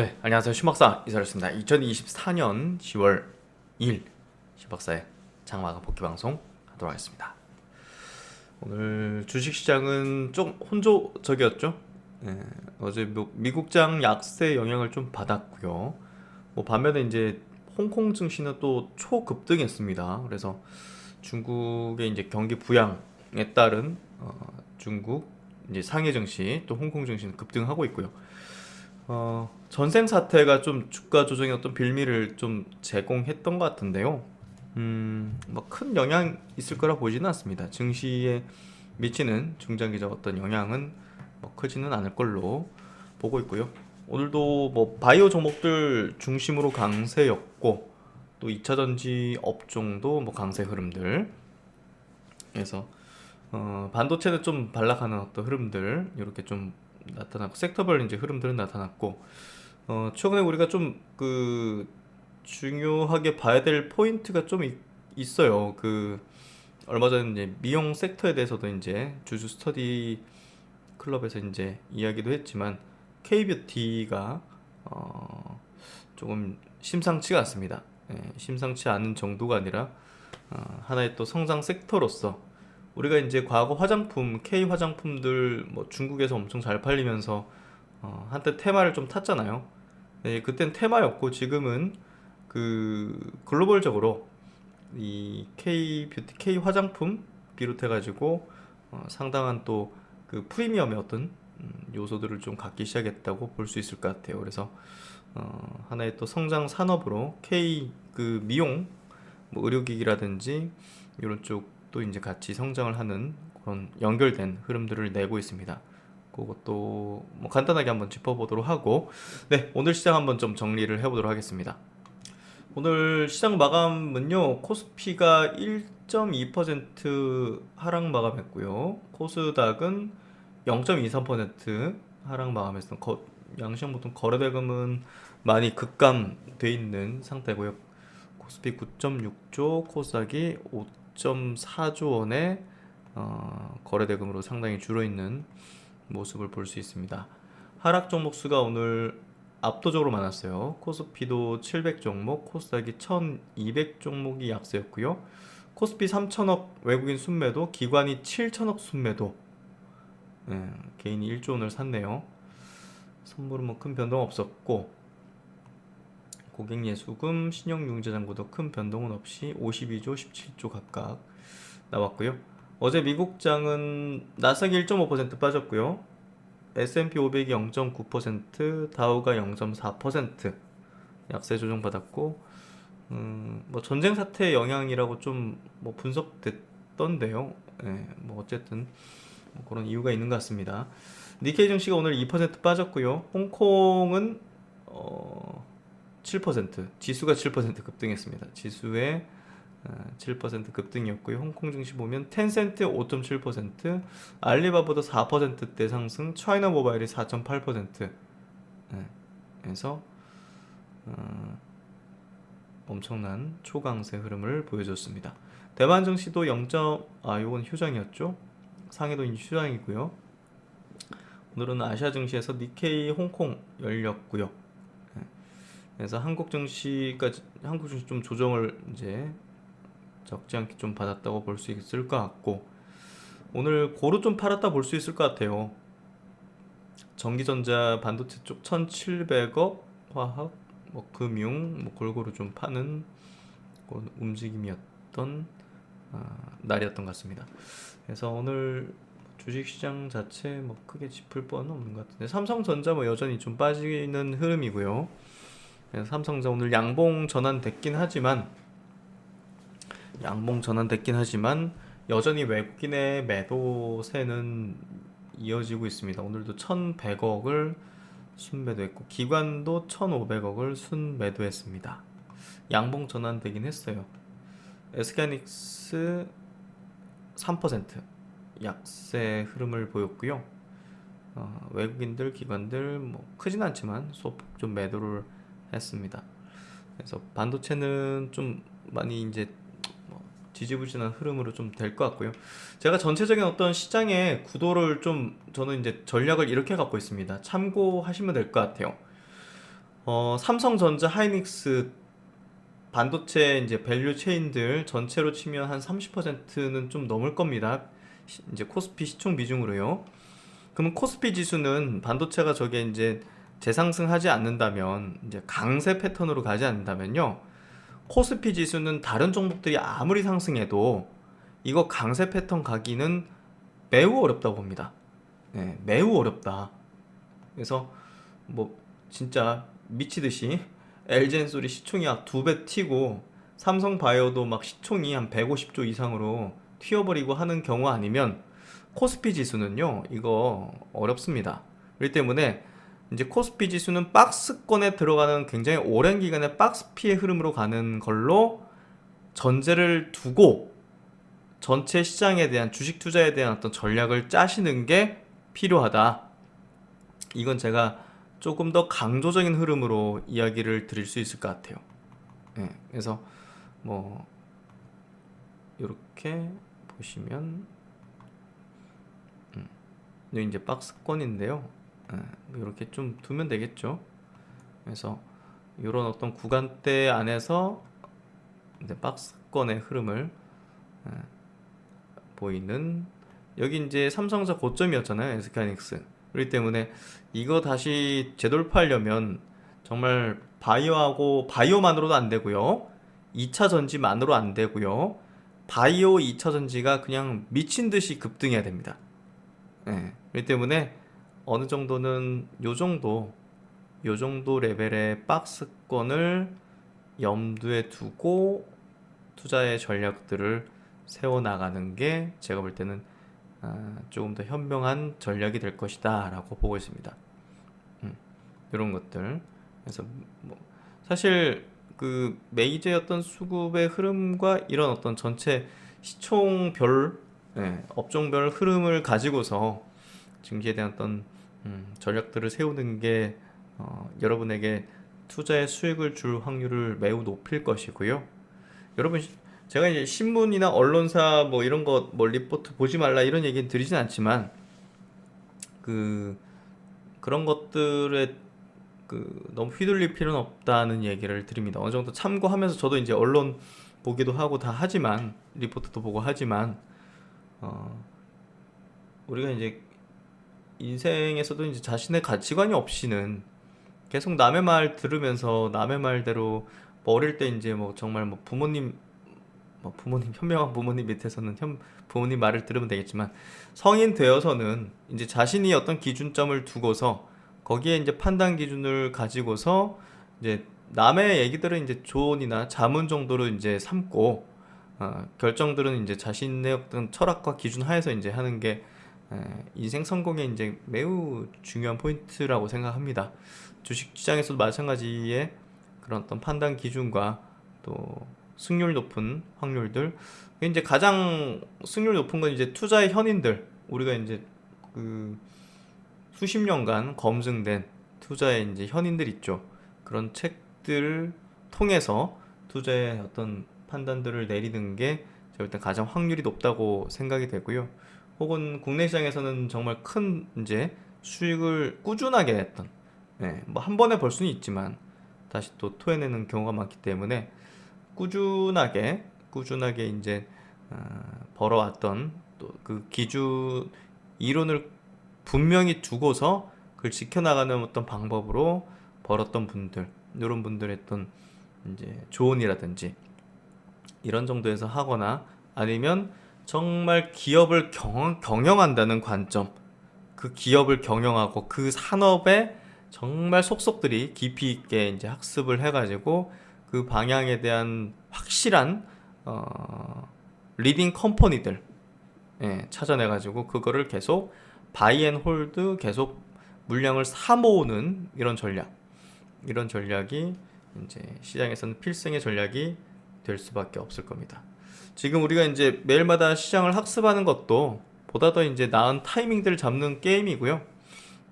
네, 안녕하세요. 신박사 이사였습니다. 2024년 10월 2일 신박사의 장마가 복귀 방송 하도록 하겠습니다. 오늘 주식시장은 좀 혼조적이었죠. 예, 어제 뭐 미국장 약세 영향을 좀 받았고요. 뭐 반면에 이제 홍콩 증시는 또 초급등했습니다. 그래서 중국의 이제 경기 부양에 따른 어, 중국 이제 상해 증시 또 홍콩 증시는 급등하고 있고요. 어, 전생 사태가 좀 주가 조정에 어떤 빌미를 좀 제공했던 것 같은데요. 음, 뭐큰 영향 있을 거라 보지는 않습니다. 증시에 미치는 중장기적 어떤 영향은 뭐 크지는 않을 걸로 보고 있고요. 오늘도 뭐 바이오 종목들 중심으로 강세였고 또 2차 전지 업종도 뭐 강세 흐름들. 그래서 어, 반도체는 좀 반락하는 어떤 흐름들 이렇게 좀 나타났고 섹터별 이제 흐름들은 나타났고 어, 최근에 우리가 좀 그 중요하게 봐야 될 포인트가 좀 있, 있어요. 그 얼마 전에 이제 미용 섹터에 대해서도 이제 주주 스터디 클럽에서 이제 이야기도 했지만 K뷰티가 어, 조금 심상치가 않습니다. 예, 심상치 않은 정도가 아니라 어, 하나의 또 성장 섹터로서 우리가 이제 과거 화장품 K 화장품들 뭐 중국에서 엄청 잘 팔리면서 어, 한때 테마를 좀 탔잖아요. 네, 그땐 테마였고 지금은 그 글로벌적으로 이 K 뷰티 K 화장품 비롯해 가지고 어, 상당한 또 그 프리미엄의 어떤 음, 요소들을 좀 갖기 시작했다고 볼 수 있을 것 같아요. 그래서 어, 하나의 또 성장 산업으로 K 그 미용 뭐 의료기기라든지 이런 쪽 도 이제 같이 성장을 하는 그런 연결된 흐름들을 내고 있습니다. 그것도 뭐 간단하게 한번 짚어보도록 하고 네 오늘 시장 한번 좀 정리를 해보도록 하겠습니다. 오늘 시장 마감은요 코스피가 1.2% 하락 마감했고요 코스닥은 0.23% 하락 마감했어 거, 양시장 보통 거래대금은 많이 급감돼 있는 상태고요 코스피 9.6조 코스닥이 5.4조 원의 어, 거래대금으로 상당히 줄어 있는 모습을 볼 수 있습니다. 하락 종목 수가 오늘 압도적으로 많았어요. 코스피도 700 종목, 코스닥이 1200 종목이 약세였고요. 코스피 3천억 외국인 순매도, 기관이 7천억 순매도. 예, 개인이 1조 원을 샀네요. 선물은 뭐 큰 변동 없었고 고객 예수금, 신용융자장부도 큰 변동은 없이 52조, 17조 각각 나왔고요. 어제 미국장은 나스닥이 1.5% 빠졌고요. S&P 500이 0.9%, 다우가 0.4% 약세 조정 받았고, 음, 뭐 전쟁 사태의 영향이라고 좀 뭐 분석됐던데요. 예, 뭐 어쨌든 뭐 그런 이유가 있는 것 같습니다. 니케이 증시가 오늘 2% 빠졌고요. 홍콩은 어, 7% 지수가 7% 급등했습니다. 지수의 어, 7% 급등이었고요. 홍콩 증시 보면 텐센트 5.7%, 알리바바도 4%대 상승, 차이나 모바일이 4.8%. 네, 그래서 어, 엄청난 초강세 흐름을 보여줬습니다. 대만 증시도 0. 아, 요건 휴장이었죠. 상해도 휴장이고요. 오늘은 아시아 증시에서 니케이 홍콩 열렸고요. 네, 그래서 한국 증시가 한국 증시 좀 조정을 이제 적지 않게 좀 받았다고 볼 수 있을 것 같고 오늘 고루 좀 팔았다 볼 수 있을 것 같아요. 전기전자 반도체 쪽 1,700억, 화학, 뭐 금융, 뭐 골고루 좀 파는 움직임이었던 아, 날이었던 것 같습니다. 그래서 오늘 주식시장 자체 뭐 크게 짚을 바는 없는 것 같은데 삼성전자 뭐 여전히 좀 빠지는 흐름이고요. 삼성전자 오늘 양봉 전환됐긴 하지만 양봉 전환됐긴 하지만 여전히 외국인의 매도세는 이어지고 있습니다. 오늘도 1,100억을 순매도했고 기관도 1,500억을 순매도했습니다. 양봉 전환되긴 했어요. 에스캐닉스 3% 약세 흐름을 보였고요. 어, 외국인들 기관들 뭐 크진 않지만 소폭 좀 매도를 했습니다. 그래서 반도체는 좀 많이 이제 뭐 지지부진한 흐름으로 좀 될 것 같고요. 제가 전체적인 어떤 시장의 구도를 좀 저는 이제 전략을 이렇게 갖고 있습니다. 참고하시면 될 것 같아요. 어, 삼성전자, 하이닉스 반도체 이제 밸류 체인들 전체로 치면 한 30%는 좀 넘을 겁니다. 시- 이제 코스피 시총 비중으로요. 그러면 코스피 지수는 반도체가 저게 이제 재상승하지 않는다면 이제 강세 패턴으로 가지 않는다면요. 코스피 지수는 다른 종목들이 아무리 상승해도 이거 강세 패턴 가기는 매우 어렵다고 봅니다. 네, 매우 어렵다. 그래서 뭐 진짜 미치듯이 LG엔솔이 시총이 약두배 튀고 삼성 바이오도 막 시총이 한 150조 이상으로 튀어버리고 하는 경우 아니면 코스피 지수는요 이거 어렵습니다. 그렇기 때문에 이제 코스피 지수는 박스권에 들어가는 굉장히 오랜 기간의 박스피의 흐름으로 가는 걸로 전제를 두고 전체 시장에 대한 주식 투자에 대한 어떤 전략을 짜시는 게 필요하다. 이건 제가 조금 더 강조적인 흐름으로 이야기를 드릴 수 있을 것 같아요. 예, 그래서 뭐 이렇게 보시면 음, 여기 이제 박스권인데요. 예, 이렇게 좀 두면 되겠죠. 그래서 이런 어떤 구간대 안에서 이제 박스권의 흐름을 예, 보이는 여기 이제 삼성전자 고점이었잖아요. SK하이닉스. 그렇기 때문에 이거 다시 재돌파하려면 정말 바이오하고 바이오만으로도 안 되고요. 2차 전지만으로 안 되고요. 바이오 2차 전지가 그냥 미친 듯이 급등해야 됩니다. 예. 그렇기 때문에 어느 정도는 요 정도 요 정도 레벨의 박스권을 염두에 두고 투자의 전략들을 세워 나가는 게 제가 볼 때는 아, 조금 더 현명한 전략이 될 것이다라고 보고 있습니다. 음, 이런 것들. 그래서 뭐 사실 그 메이저였던 수급의 흐름과 이런 어떤 전체 시총별, 예, 업종별 흐름을 가지고서 증시에 대한 어떤 음, 전략들을 세우는 게 어, 여러분에게 투자의 수익을 줄 확률을 매우 높일 것이고요. 여러분 제가 이제 신문이나 언론사 뭐 이런 거 뭐 리포트 보지 말라 이런 얘기는 드리진 않지만 그 그런 것들에 그 너무 휘둘릴 필요는 없다는 얘기를 드립니다. 어느 정도 참고하면서 저도 이제 언론 보기도 하고 다 하지만 리포트도 보고 하지만 어 우리가 이제 인생에서도 이제 자신의 가치관이 없이는 계속 남의 말 들으면서 남의 말대로 뭐 어릴 때 이제 뭐 정말 뭐 부모님 뭐 부모님 현명한 부모님 밑에서는 현 부모님 말을 들으면 되겠지만 성인 되어서는 이제 자신이 어떤 기준점을 두고서 거기에 이제 판단 기준을 가지고서 이제 남의 얘기들은 이제 조언이나 자문 정도로 이제 삼고 어, 결정들은 이제 자신의 어떤 철학과 기준 하에서 이제 하는 게 에, 인생 성공에 이제 매우 중요한 포인트라고 생각합니다. 주식 시장에서도 마찬가지의 그런 어떤 판단 기준과 또 승률 높은 확률들. 이제 가장 승률 높은 건 이제 투자의 현인들. 우리가 이제 그 수십 년간 검증된 투자의 이제 현인들 있죠. 그런 책들을 통해서 투자의 어떤 판단들을 내리는 게 제가 볼때 가장 확률이 높다고 생각이 되고요 혹은 국내 시장에서는 정말 큰 이제 수익을 꾸준하게 냈던 네, 뭐한 번에 벌 수는 있지만 다시 또 토해내는 경우가 많기 때문에 꾸준하게 꾸준하게 이제 어, 벌어왔던 또 그 기준 이론을 분명히 두고서 그걸 지켜나가는 어떤 방법으로 벌었던 분들 이런 분들의 어떤 이제 조언이라든지 이런 정도에서 하거나 아니면 정말 기업을 경, 경영한다는 관점 그 기업을 경영하고 그 산업에 정말 속속들이 깊이 있게 이제 학습을 해가지고 그 방향에 대한 확실한 어, 리딩 컴퍼니들 예, 찾아내가지고 그거를 계속 바이앤 홀드 계속 물량을 사 모으는 이런 전략 이런 전략이 이제 시장에서는 필승의 전략이 될 수밖에 없을 겁니다. 지금 우리가 이제 매일마다 시장을 학습하는 것도 보다 더 이제 나은 타이밍들을 잡는 게임이고요.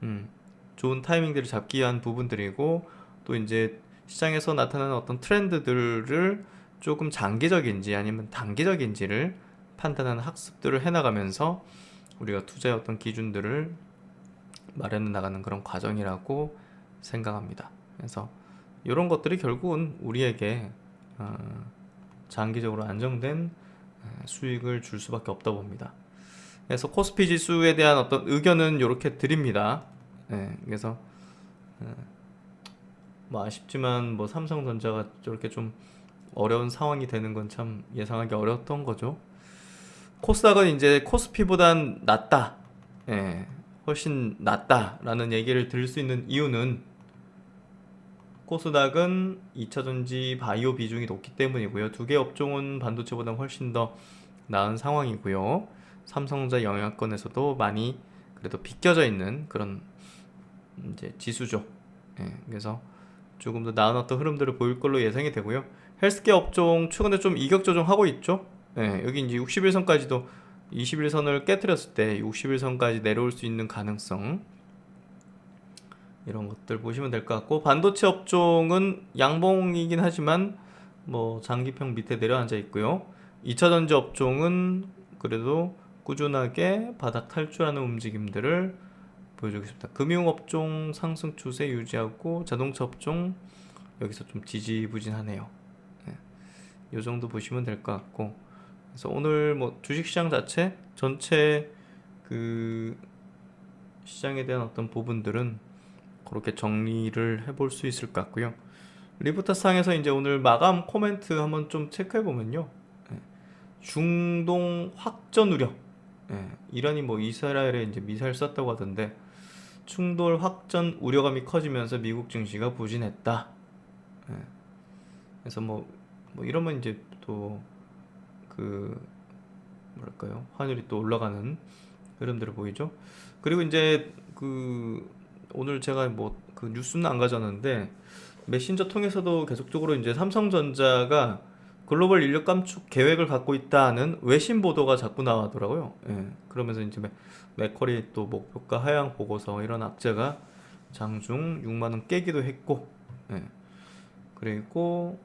음, 좋은 타이밍들을 잡기 위한 부분들이고 또 이제 시장에서 나타나는 어떤 트렌드들을 조금 장기적인지 아니면 단기적인지를 판단하는 학습들을 해나가면서 우리가 투자의 어떤 기준들을 마련해 나가는 그런 과정이라고 생각합니다. 그래서 이런 것들이 결국은 우리에게 어, 장기적으로 안정된 어, 수익을 줄 수밖에 없다 봅니다. 그래서 코스피 지수에 대한 어떤 의견은 이렇게 드립니다. 예, 그래서 어, 뭐 아쉽지만 뭐 삼성전자가 저렇게 좀 어려운 상황이 되는 건 참 예상하기 어려웠던 거죠. 코스닥은 이제 코스피보단 낫다. 예, 훨씬 낫다라는 얘기를 들을 수 있는 이유는 코스닥은 2차전지 바이오 비중이 높기 때문이고요. 두 개 업종은 반도체보다 훨씬 더 나은 상황이고요. 삼성전자 영향권에서도 많이 그래도 비껴져 있는 그런 이제 지수죠. 예, 그래서 조금 더 나은 어떤 흐름들을 보일 걸로 예상이 되고요. 헬스케어 업종 최근에 좀 이격 조정하고 있죠. 예, 여기 이제 61선까지도 21선을 깨뜨렸을 때 61선까지 내려올 수 있는 가능성 이런 것들 보시면 될 것 같고 반도체 업종은 양봉이긴 하지만 뭐 장기평 밑에 내려앉아 있고요. 2차 전지 업종은 그래도 꾸준하게 바닥 탈출하는 움직임들을 보여주고 있습니다. 금융 업종 상승 추세 유지하고 자동차 업종 여기서 좀 지지부진하네요. 네. 이 정도 보시면 될 것 같고 그래서 오늘 뭐 주식시장 자체 전체 그 시장에 대한 어떤 부분들은 그렇게 정리를 해볼 수 있을 것 같고요. 리부터 상에서 이제 오늘 마감 코멘트 한번 좀 체크해 보면요. 예. 중동 확전 우려. 예. 이란이 뭐 이스라엘에 이제 미사일 쐈다고 하던데 충돌 확전 우려감이 커지면서 미국 증시가 부진했다. 예. 그래서 뭐, 뭐 이러면 이제 또 그 뭐랄까요 환율이 또 올라가는 흐름들을 보이죠. 그리고 이제 그 오늘 제가 뭐 그 뉴스는 안 가져왔는데 메신저 통해서도 계속적으로 이제 삼성전자가 글로벌 인력 감축 계획을 갖고 있다는 외신 보도가 자꾸 나와더라고요. 예. 그러면서 이제 맥- 맥커리 또 목표가 하향 보고서 이런 악재가 장중 6만 원 깨기도 했고, 예. 그리고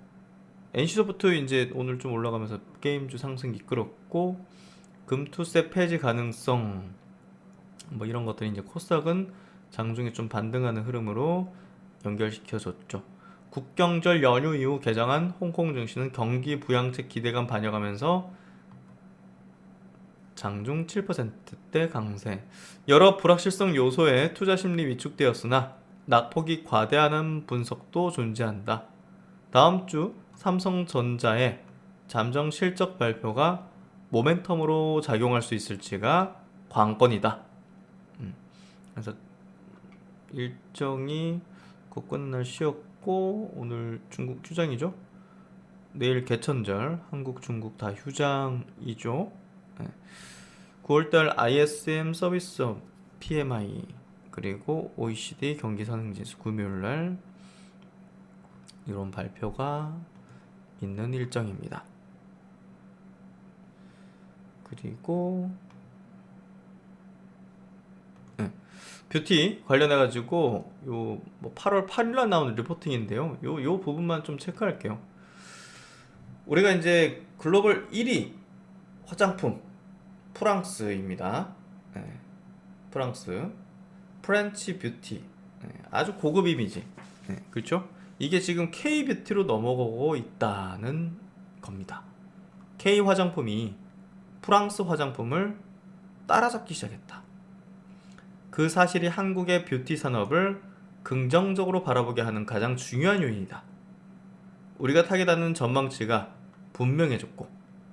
NC소프트 이제 오늘 좀 올라가면서 게임주 상승 이끌었고 금투세 폐지 가능성 뭐 이런 것들이 이제 코스닥은 장중에 좀 반등하는 흐름으로 연결시켜줬죠. 국경절 연휴 이후 개장한 홍콩 증시는 경기 부양책 기대감 반영하면서 장중 7%대 강세. 여러 불확실성 요소에 투자 심리 위축되었으나 낙폭이 과대하는 분석도 존재한다. 다음 주 삼성전자의 잠정 실적 발표가 모멘텀으로 작용할 수 있을지가 관건이다. 음, 그래서 일정이 국권 날 쉬었고 오늘 중국 휴장이죠. 내일 개천절 한국 중국 다 휴장이죠. 네. 9월달 ISM 서비스업 PMI 그리고 OECD 경기 선행지수 금요일날 이런 발표가 있는 일정입니다. 그리고 네. 뷰티 관련해 가지고 요 뭐 8월 8일 날 나오는 리포팅인데요. 요 요 부분만 좀 체크할게요. 우리가 이제 글로벌 1위 화장품 프랑스입니다. 네. 프랑스 프렌치 뷰티 네. 아주 고급 이미지 네. 그렇죠? 이게 지금 K 뷰티로 넘어가고 있다는 겁니다. K 화장품이 프랑스 화장품을 따라잡기 시작했다. 그 사실이 한국의 뷰티 산업을 긍정적으로 바라보게 하는 가장 중요한 요인이다. 우리가 타겟하는 전망치가 분명해졌고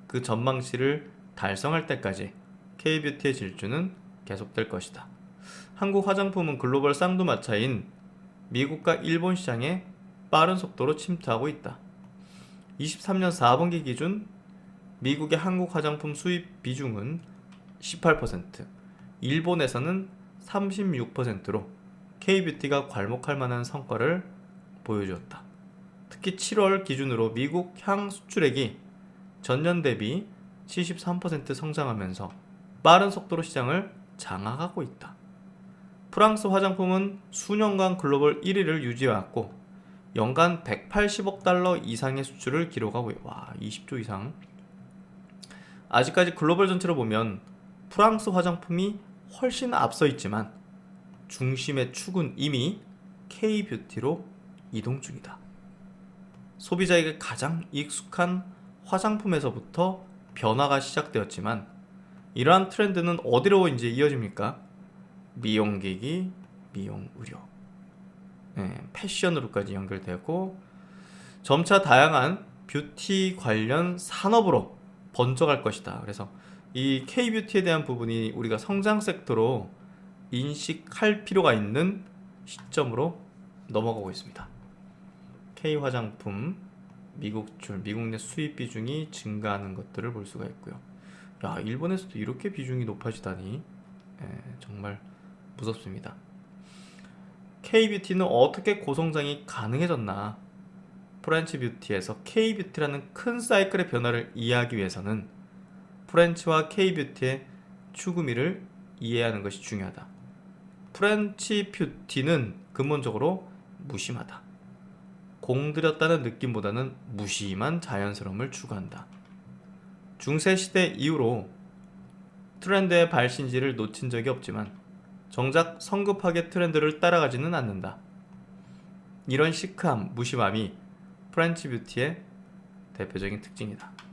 그 전망치를 달성할 때까지 K뷰티의 질주는 계속될 것이다. 한국 화장품은 글로벌 쌍두마차인 미국과 일본 시장에 빠른 속도로 침투하고 있다. 23년 4분기 기준 미국의 한국 화장품 수입 비중은 18%, 일본에서는 36%로 K뷰티가 괄목할 만한 성과를 보여주었다. 특히 7월 기준으로 미국 향 수출액이 전년 대비 73% 성장하면서 빠른 속도로 시장을 장악하고 있다. 프랑스 화장품은 수년간 글로벌 1위를 유지해왔고 연간 180억 달러 이상의 수출을 기록하고 와 20조 이상. 아직까지 글로벌 전체로 보면 프랑스 화장품이 훨씬 앞서 있지만 중심의 축은 이미 K 뷰티로 이동 중이다. 소비자에게 가장 익숙한 화장품에서부터 변화가 시작되었지만 이러한 트렌드는 어디로 이제 이어집니까? 미용기기, 미용 의료, 예, 패션으로까지 연결되고 점차 다양한 뷰티 관련 산업으로 번져갈 것이다. 그래서 이 K-뷰티에 대한 부분이 우리가 성장 섹터로 인식할 필요가 있는 시점으로 넘어가고 있습니다. K 화장품 미국출, 미국 내 수입 비중이 증가하는 것들을 볼 수가 있고요. 야, 일본에서도 이렇게 비중이 높아지다니 예, 정말 무섭습니다. K-뷰티는 어떻게 고성장이 가능해졌나? 프렌치 뷰티에서 K-뷰티라는 큰 사이클의 변화를 이해하기 위해서는 프렌치와 K-뷰티의 추구미를 이해하는 것이 중요하다. 프렌치 뷰티는 근본적으로 무심하다. 공들였다는 느낌보다는 무심한 자연스러움을 추구한다. 중세 시대 이후로 트렌드의 발신지를 놓친 적이 없지만 정작 성급하게 트렌드를 따라가지는 않는다. 이런 시크함, 무심함이 프렌치 뷰티의 대표적인 특징이다.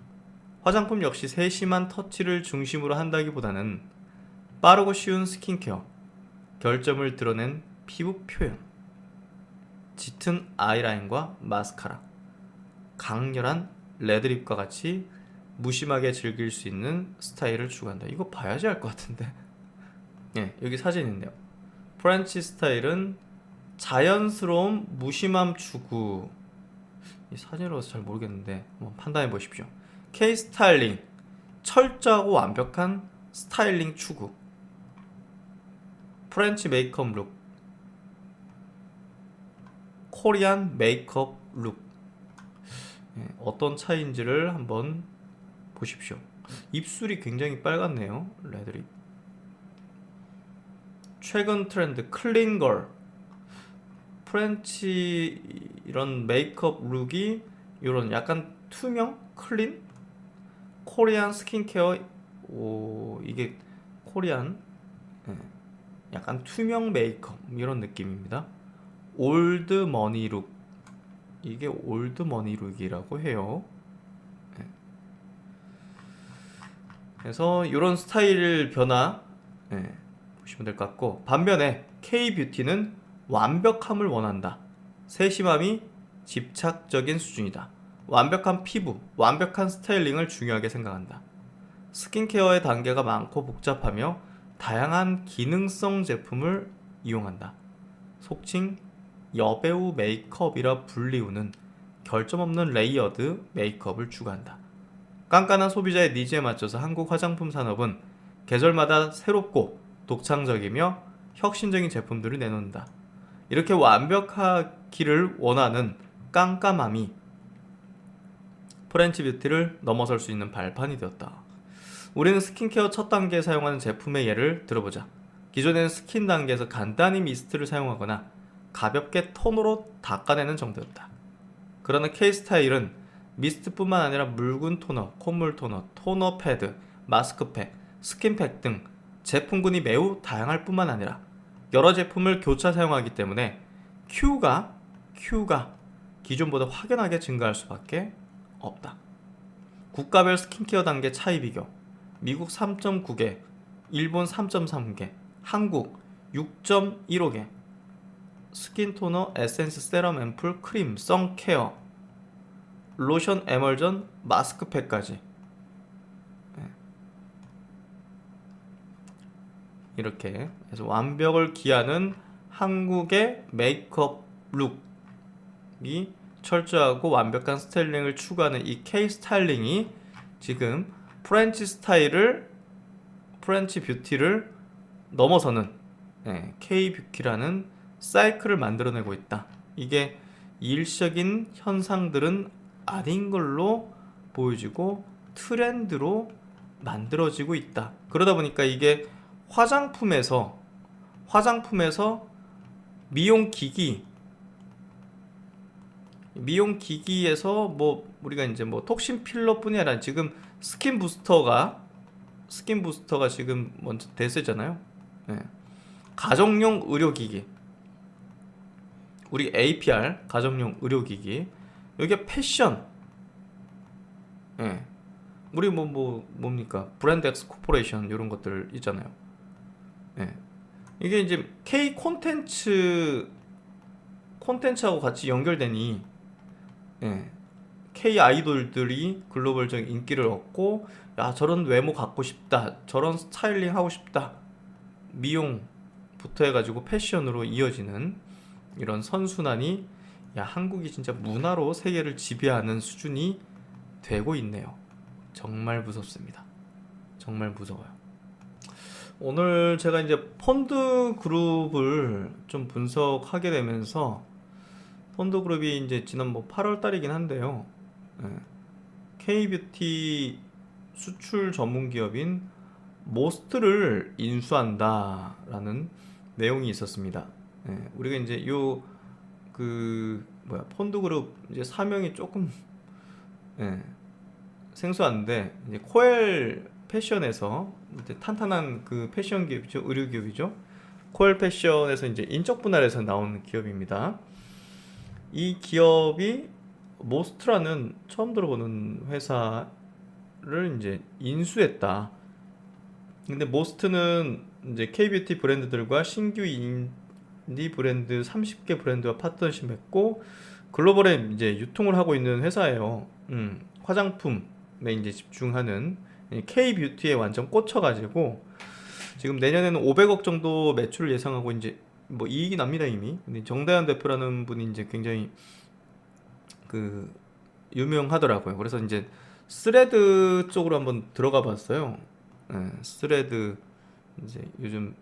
화장품 역시 세심한 터치를 중심으로 한다기보다는 빠르고 쉬운 스킨케어, 결점을 드러낸 피부 표현, 짙은 아이라인과 마스카라, 강렬한 레드립과 같이 무심하게 즐길 수 있는 스타일을 추구한다. 이거 봐야지 알 것 같은데. 예, 여기 사진 있네요. 프렌치 스타일은 자연스러운 무심함 추구. 이 사진으로서 잘 모르겠는데 한번 판단해 보십시오. K 스타일링 철저하고 완벽한 스타일링 추구. 프렌치 메이크업 룩. 코리안 메이크업 룩. 예, 어떤 차이인지를 한번 보십시오. 입술이 굉장히 빨갛네요. 레드립. 최근 트렌드 클린 걸. 프렌치 이런 메이크업 룩이 이런 약간 투명 클린 코리안 스킨케어 오 이게 코리안 예, 약간 투명 메이크업 이런 느낌입니다. 올드 머니 룩 이게 올드 머니 룩이라고 해요. 예. 그래서 이런 스타일 변화 예, 보시면 될 것 같고 반면에 K 뷰티는 완벽함을 원한다. 세심함이 집착적인 수준이다. 완벽한 피부, 완벽한 스타일링을 중요하게 생각한다. 스킨케어의 단계가 많고 복잡하며 다양한 기능성 제품을 이용한다. 속칭 여배우 메이크업이라 불리우는 결점 없는 레이어드 메이크업을 추구한다. 깐깐한 소비자의 니즈에 맞춰서 한국 화장품 산업은 계절마다 새롭고 독창적이며 혁신적인 제품들을 내놓는다. 이렇게 완벽하기를 원하는 깜깜함이 프렌치 뷰티를 넘어설 수 있는 발판이 되었다. 우리는 스킨케어 첫 단계에 사용하는 제품의 예를 들어보자. 기존에는 스킨 단계에서 간단히 미스트를 사용하거나 가볍게 톤으로 닦아내는 정도였다. 그러나 K-스타일은 미스트뿐만 아니라 묽은 토너, 콧물 토너, 토너 패드, 마스크팩, 스킨팩 등 제품군이 매우 다양할 뿐만 아니라 여러 제품을 교차 사용하기 때문에 Q가 Q가 기존보다 확연하게 증가할 수밖에 없다. 국가별 스킨케어 단계 차이 비교. 미국 3.9개, 일본 3.3개, 한국 6.15개. 스킨 토너, 에센스, 세럼, 앰플, 크림, 선 케어, 로션, 에멀전, 마스크팩까지. 네. 이렇게 해서 완벽을 기하는 한국의 메이크업 룩이 철저하고 완벽한 스타일링을 추구하는 이 K 스타일링이 지금 프렌치 스타일을 프렌치 뷰티를 넘어서는 네, K 뷰티라는 사이클을 만들어내고 있다. 이게 일시적인 현상들은 아닌 걸로 보여지고 트렌드로 만들어지고 있다. 그러다 보니까 이게 화장품에서 화장품에서 미용 기기 미용 기기에서 뭐 우리가 이제 뭐 톡신 필러뿐이 아니라 지금 스킨 부스터가 스킨 부스터가 지금 먼저 대세잖아요. 네. 가정용 의료기기 우리 APR 가정용 의료기기 여기가 패션. 예. 우리 뭐 뭐 뭡니까? 브랜드 엑스 코퍼레이션 이런 것들 있잖아요. 예. 이게 이제 K 콘텐츠 콘텐츠하고 같이 연결되니 예. K 아이돌들이 글로벌적 인기를 얻고 야 저런 외모 갖고 싶다 저런 스타일링 하고 싶다 미용부터 해가지고 패션으로 이어지는 이런 선순환이 야 한국이 진짜 문화로 세계를 지배하는 수준이 되고 있네요. 정말 무섭습니다. 정말 무서워요. 오늘 제가 이제 펀드 그룹을 좀 분석하게 되면서 펀드 그룹이 이제 지난 뭐 8월 달이긴 한데요. 예. K뷰티 수출 전문 기업인 모스트를 인수한다라는 내용이 있었습니다. 예. 우리가 이제 요 그 뭐야 펀드 그룹 이제 사명이 조금 예. 생소한데 이제 코엘 패션에서 이제 탄탄한 그 패션 기업이죠 의류 기업이죠 코엘 패션에서 이제 인적 분할에서 나온 기업입니다. 이 기업이 모스트라는 처음 들어보는 회사를 이제 인수했다. 근데 모스트는 이제 K뷰티 브랜드들과 신규 인디 브랜드 30개 브랜드와 파트너십 했고 글로벌에 이제 유통을 하고 있는 회사예요. 음, 화장품에 이제 집중하는 K뷰티에 완전 꽂혀가지고 지금 내년에는 500억 정도 매출을 예상하고 이제 뭐 이익이 납니다 이미. 근데 정다현 대표라는 분이 이제 굉장히 그 유명하더라고요. 그래서 이제 스레드 쪽으로 한번 들어가 봤어요. 예, 스레드 이제 요즘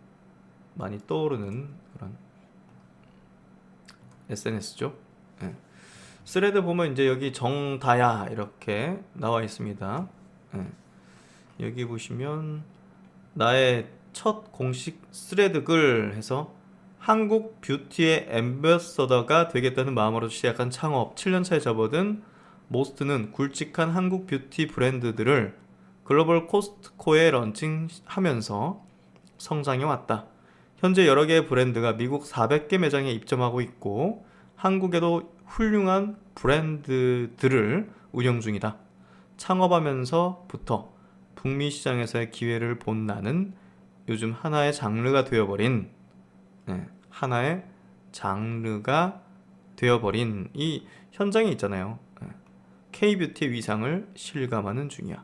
많이 떠오르는 그런 SNS죠. 예. 스레드 보면 이제 여기 정다야 이렇게 나와 있습니다. 예. 여기 보시면 나의 첫 공식 스레드 글 해서 한국 뷰티의 엠베서더가 되겠다는 마음으로 시작한 창업 7년차에 접어든 모스트는 굵직한 한국 뷰티 브랜드들을 글로벌 코스트코에 런칭하면서 성장해 왔다. 현재 여러 개의 브랜드가 미국 400개 매장에 입점하고 있고 한국에도 훌륭한 브랜드들을 운영 중이다. 창업하면서부터 북미 시장에서의 기회를 본 나는 요즘 하나의 장르가 되어버린 네, 하나의 장르가 되어버린 이 현장에 있잖아요. 네, K-뷰티의 위상을 실감하는 중이야.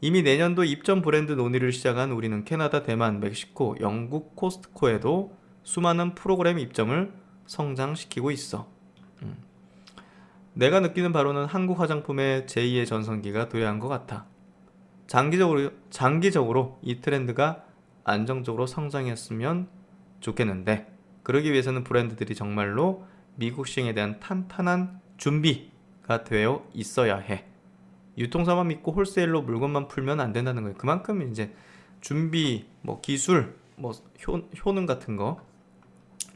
이미 내년도 입점 브랜드 논의를 시작한 우리는 캐나다, 대만, 멕시코, 영국 코스트코에도 수많은 프로그램 입점을 성장시키고 있어. 음. 내가 느끼는 바로는 한국 화장품의 제2의 전성기가 도래한 것 같아. 장기적으로, 장기적으로 이 트렌드가 안정적으로 성장했으면 좋겠는데, 그러기 위해서는 브랜드들이 정말로 미국 시장에 대한 탄탄한 준비가 되어 있어야 해. 유통사만 믿고 홀세일로 물건만 풀면 안 된다는 거예요. 그만큼 이제 준비, 뭐 기술, 뭐 효, 효능 같은 거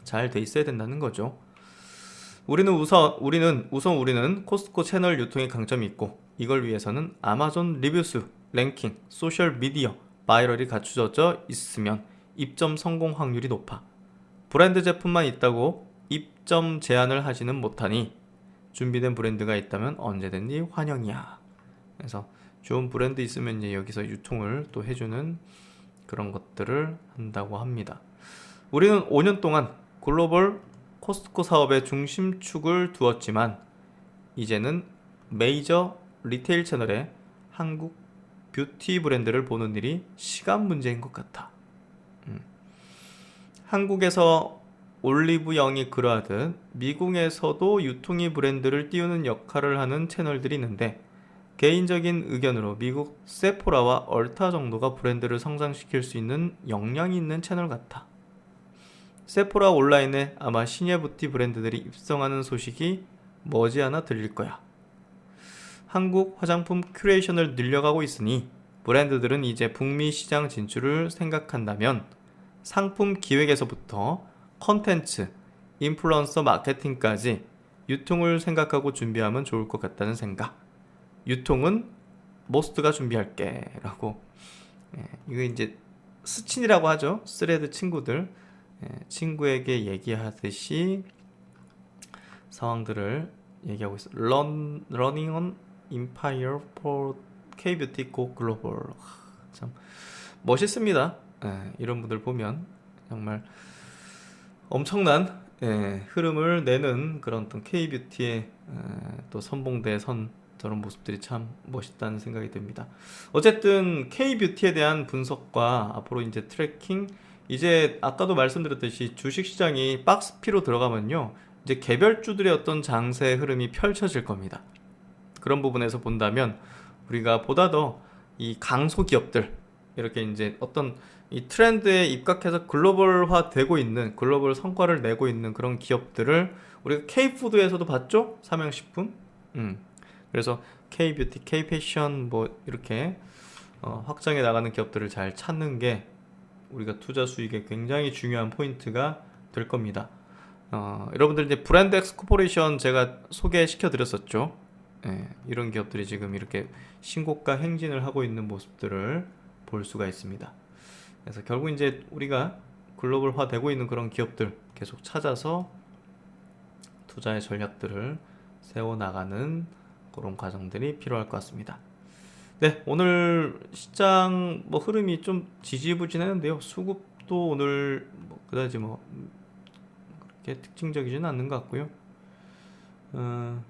잘 돼 있어야 된다는 거죠. 우리는 우선 우리는 우선 우리는 코스트코 채널 유통에 강점이 있고 이걸 위해서는 아마존 리뷰 수, 랭킹, 소셜 미디어, 바이럴이 갖추어져 있으면 입점 성공 확률이 높아. 브랜드 제품만 있다고 입점 제한을 하지는 못하니 준비된 브랜드가 있다면 언제든지 환영이야. 그래서 좋은 브랜드 있으면 이제 여기서 유통을 또 해주는 그런 것들을 한다고 합니다. 우리는 5년 동안 글로벌 코스트코 사업의 중심축을 두었지만 이제는 메이저 리테일 채널에 한국 뷰티 브랜드를 보는 일이 시간 문제인 것 같아. 음. 한국에서 올리브 영이 그러하듯 미국에서도 유통이 브랜드를 띄우는 역할을 하는 채널들이 있는데 개인적인 의견으로 미국 세포라와 얼타 정도가 브랜드를 성장시킬 수 있는 역량이 있는 채널 같아. 세포라 온라인에 아마 신예 뷰티 브랜드들이 입성하는 소식이 머지않아 들릴 거야. 한국 화장품 큐레이션을 늘려가고 있으니 브랜드들은 이제 북미 시장 진출을 생각한다면 상품 기획에서부터 컨텐츠, 인플루언서 마케팅까지 유통을 생각하고 준비하면 좋을 것 같다는 생각. 유통은 모스트가 준비할게 라고 예, 이거 이제 스친이라고 하죠 스레드 친구들 예, 친구에게 얘기하듯이 상황들을 얘기하고 있어. Run, running on empire for K-beauty go global. 하, 참 멋있습니다. 예, 이런 분들 보면 정말 엄청난 예, 흐름을 내는 그런 어떤 K-뷰티의 예, 또 선봉대에 선 저런 모습들이 참 멋있다는 생각이 듭니다. 어쨌든 K-뷰티에 대한 분석과 앞으로 이제 트래킹 이제 아까도 말씀드렸듯이 주식시장이 박스피로 들어가면요 이제 개별주들의 어떤 장세 흐름이 펼쳐질 겁니다. 그런 부분에서 본다면 우리가 보다 더 이 강소 기업들 이렇게 이제 어떤 이 트렌드에 입각해서 글로벌화 되고 있는 글로벌 성과를 내고 있는 그런 기업들을 우리가 K푸드에서도 봤죠? 삼양식품. 음. 그래서 K뷰티, K패션 뭐 이렇게 어, 확장해 나가는 기업들을 잘 찾는 게 우리가 투자 수익에 굉장히 중요한 포인트가 될 겁니다. 어, 여러분들 이제 브랜드 엑스 코퍼레이션 제가 소개시켜 드렸었죠. 예, 이런 기업들이 지금 이렇게 신고가 행진을 하고 있는 모습들을 볼 수가 있습니다. 그래서 결국 이제 우리가 글로벌화 되고 있는 그런 기업들 계속 찾아서 투자의 전략들을 세워 나가는 그런 과정들이 필요할 것 같습니다. 네, 오늘 시장 뭐 흐름이 좀 지지부진했는데요. 수급도 오늘 뭐 그다지 뭐 그렇게 특징적이지는 않는 것 같고요. 어,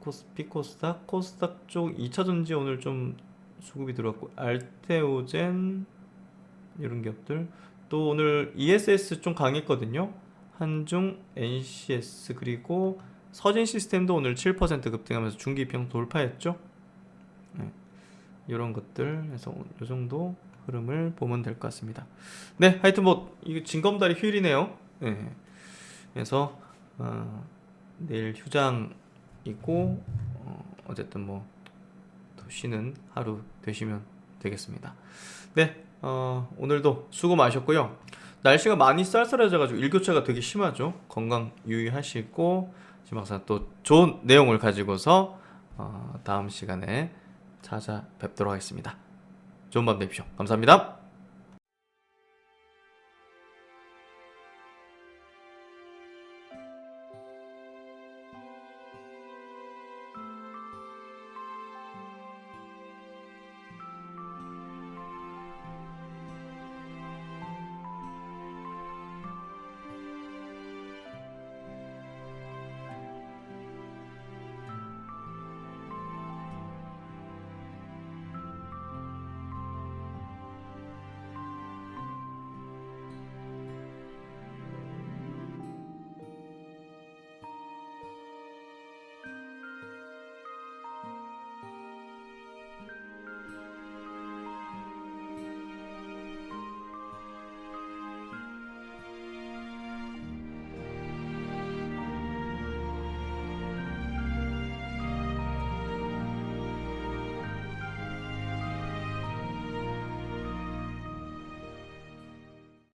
코스피 코스닥 코스닥 쪽 2차 전지 오늘 좀 수급이 들어왔고 알테오젠 이런 기업들 또 오늘 ESS 좀 강했거든요. 한중, NCS 그리고 서진 시스템도 오늘 7% 급등하면서 중기평 돌파했죠. 네. 이런 것들 해서 이 정도 흐름을 보면 될 것 같습니다. 네, 하여튼 뭐 이거 진검다리 휴일이네요. 네. 그래서 어, 내일 휴장이고 어, 어쨌든 뭐또 쉬는 하루 되시면 되겠습니다. 네, 어, 오늘도 수고 많으셨고요. 날씨가 많이 쌀쌀해져가지고 일교차가 되게 심하죠. 건강 유의하시고 지막상 또 좋은 내용을 가지고서 어, 다음 시간에 찾아뵙도록 하겠습니다. 좋은 밤 되십시오. 감사합니다.